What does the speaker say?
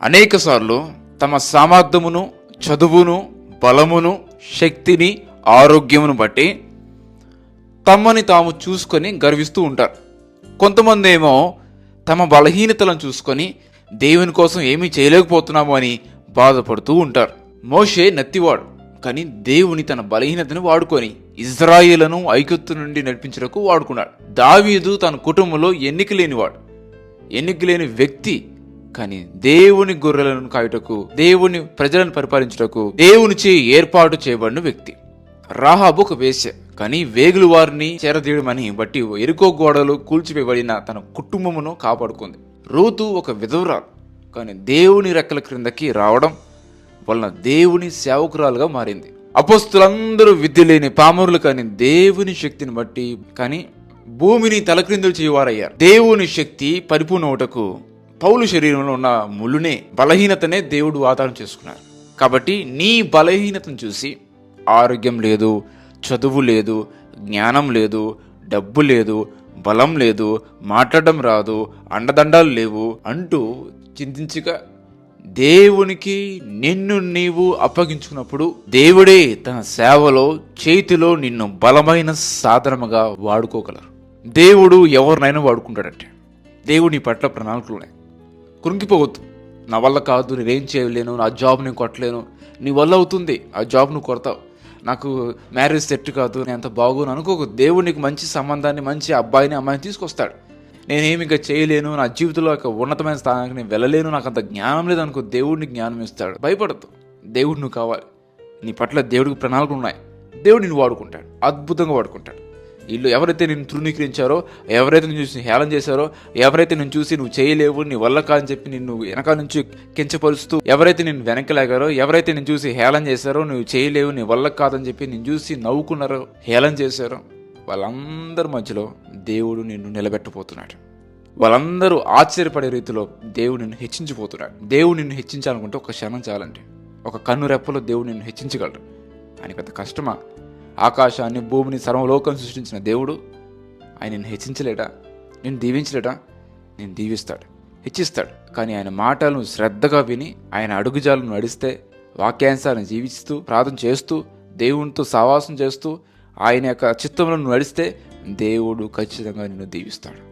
అనేకసార్లు తమ సామర్థ్యమును చదువును బలమును శక్తిని ఆరోగ్యమును బట్టి తమని తాము చూసుకొని గర్విస్తూ ఉంటారు. కొంతమంది ఏమో తమ బలహీనతలను చూసుకొని దేవుని కోసం ఏమీ చేయలేకపోతున్నాము అని బాధపడుతూ ఉంటారు. మోషే నత్తివాడు కానీ దేవుని తన బలహీనతను వాడుకొని ఇజ్రాయిలను ఐగుప్తు నుండి నడిపించడానికి వాడుకున్నాడు. దావీదు తన కుటుంబంలో ఎన్నిక లేనివాడు. ఎన్నిక లేని వ్యక్తి కానీ దేవుని గొర్రెలను కాయుటకు దేవుని ప్రజలను పరిపాలించుటకు దేవునిచే ఏర్పాటు చేయబడిన వ్యక్తి. రాహాబు ఒక వేశ్య కానీ వేగులు వారిని చేరదీయడమని బట్టి ఎరుకో గోడలు కూల్చివేయబడిన తన కుటుంబమును కాపాడుకుంది. రూతు ఒక విధవరాలు కానీ దేవుని రెక్కల క్రిందకి రావడం వలన దేవుని సేవకురాలుగా మారింది. అపోస్తులందరూ విద్య లేని పామరులు కానీ దేవుని శక్తిని బట్టి కానీ భూమిని తలక్రిందులు చేయవారయ్యారు. దేవుని శక్తి పరిపూర్ణవుటకు పౌలు శరీరంలో ఉన్న ములునే బలహీనతనే దేవుడు ఆధారం చేసుకున్నారు. కాబట్టి నీ బలహీనతను చూసి ఆరోగ్యం లేదు చదువు లేదు జ్ఞానం లేదు డబ్బు లేదు బలం లేదు మాట్లాడడం రాదు అండదండాలు లేవు అంటూ చింతించగా దేవునికి నిన్ను నీవు అప్పగించుకున్నప్పుడు దేవుడే తన సేవలో చేతిలో నిన్ను బలమైన సాధనముగా వాడుకోగలరు. దేవుడు ఎవరినైనా వాడుకుంటాడంటే దేవుడి పట్ల ప్రణాళికలు ఉన్నాయి. కృంగిపోవద్దు. నా వల్ల కాదు నేనేం చేయలేను నా జాబ్ నేను కొట్టలేను. నీ వల్ల అవుతుంది ఆ జాబ్ నువ్వు కొడతావు. నాకు మ్యారేజ్ సెట్ కాదు నేను అంత బాగోను అనుకోకు. దేవుడు నీకు మంచి సంబంధాన్ని మంచి అబ్బాయిని అమ్మాయిని తీసుకొస్తాడు. నేనేమి ఇంకా చేయలేను నా జీవితంలో ఒక ఉన్నతమైన స్థానానికి నేను వెళ్ళలేను నాకు అంత జ్ఞానం లేదనుకో దేవుడిని జ్ఞానం ఇస్తాడు. భయపడద్దు. దేవుడు నువ్వు కావాలి. నీ పట్ల దేవుడికి ప్రణాళికలు ఉన్నాయి. దేవుడు నిన్ను వాడుకుంటాడు. అద్భుతంగా వాడుకుంటాడు. వీళ్ళు ఎవరైతే నేను తృణీకరించారో ఎవరైతే నేను చూసి హేళన చేశారో ఎవరైతే నేను చూసి నువ్వు చేయలేవు నీ వల్ల కాదని చెప్పి నిన్ను వెనక నుంచి కించపరుస్తూ ఎవరైతే నేను వెనకలాగారో ఎవరైతే నేను చూసి హేళన చేశారో నువ్వు చేయలేవు నీ వల్ల కాదని చెప్పి నేను చూసి నవ్వుకున్నారో హేళన చేశారో వాళ్ళందరి మధ్యలో దేవుడు నిన్ను నిలబెట్టబోతున్నాడు. వాళ్ళందరూ ఆశ్చర్యపడే రీతిలో దేవుడు నిన్ను హెచ్చించిపోతున్నాడు దేవుడు నిన్ను హెచ్చించాలనుకుంటే ఒక క్షణం చాలండి. ఒక కన్ను రెప్పలో దేవుడు నిన్ను హెచ్చించగలడు. ఆయనకు కొంత కష్టమా? ఆకాశాన్ని భూమిని సర్వలోకం సృష్టించిన దేవుడు. ఆయన నిన్ను హెచ్చించలేడా? నేను దీవించలేడా? నేను దీవిస్తాడు హెచ్చిస్తాడు. కానీ ఆయన మాటలను శ్రద్ధగా విని ఆయన అడుగుజాలను నడిస్తే వాక్యాంశాలను జీవిస్తూ ప్రార్థన చేస్తూ దేవునితో సావాసం చేస్తూ ఆయన యొక్క చిత్తంలో నడిస్తే దేవుడు ఖచ్చితంగా నిన్ను దీవిస్తాడు.